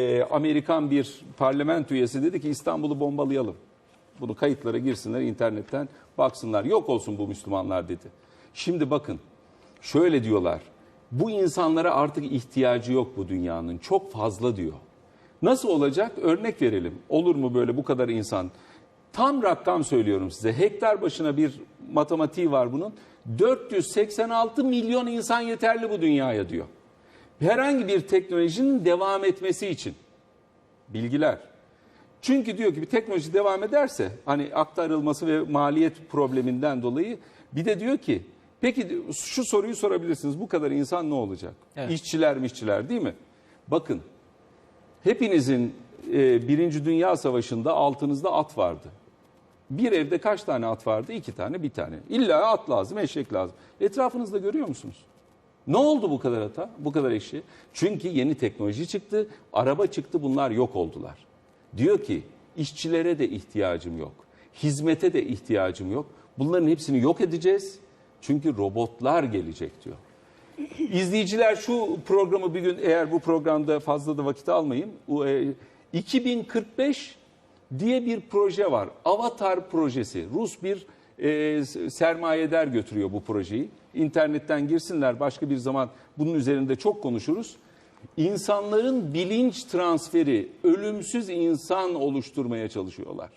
Ee, Amerikan bir parlamento üyesi dedi ki İstanbul'u bombalayalım. Bunu kayıtlara girsinler internetten baksınlar. Yok olsun bu Müslümanlar dedi. Şimdi bakın şöyle diyorlar. Bu insanlara artık ihtiyacı yok bu dünyanın. Çok fazla diyor. Nasıl olacak? Örnek verelim. Olur mu böyle bu kadar insan? Tam rakam söylüyorum size. Hektar başına bir matematiği var bunun. 486 milyon insan yeterli bu dünyaya diyor. Herhangi bir teknolojinin devam etmesi için bilgiler. Çünkü diyor ki bir teknoloji devam ederse hani aktarılması ve maliyet probleminden dolayı bir de diyor ki peki şu soruyu sorabilirsiniz bu kadar insan ne olacak? Evet. İşçiler mi işçiler değil mi? Bakın hepinizin e, Birinci Dünya Savaşı'nda altınızda at vardı. Bir evde kaç tane at vardı? İki tane, bir tane. İlla at lazım, eşek lazım. Etrafınızda görüyor musunuz? Ne oldu bu kadar ata, bu kadar eşeği? Çünkü yeni teknoloji çıktı, araba çıktı, bunlar yok oldular. Diyor ki işçilere de ihtiyacım yok, hizmete de ihtiyacım yok. Bunların hepsini yok edeceğiz. Çünkü robotlar gelecek diyor. İzleyiciler şu programı bir gün eğer bu programda fazla da vakit almayayım. o, e, 2045 diye bir proje var. Avatar projesi. Rus bir e, sermayedar götürüyor bu projeyi. İnternetten girsinler başka bir zaman bunun üzerinde çok konuşuruz. İnsanların bilinç transferi, ölümsüz insan oluşturmaya çalışıyorlar.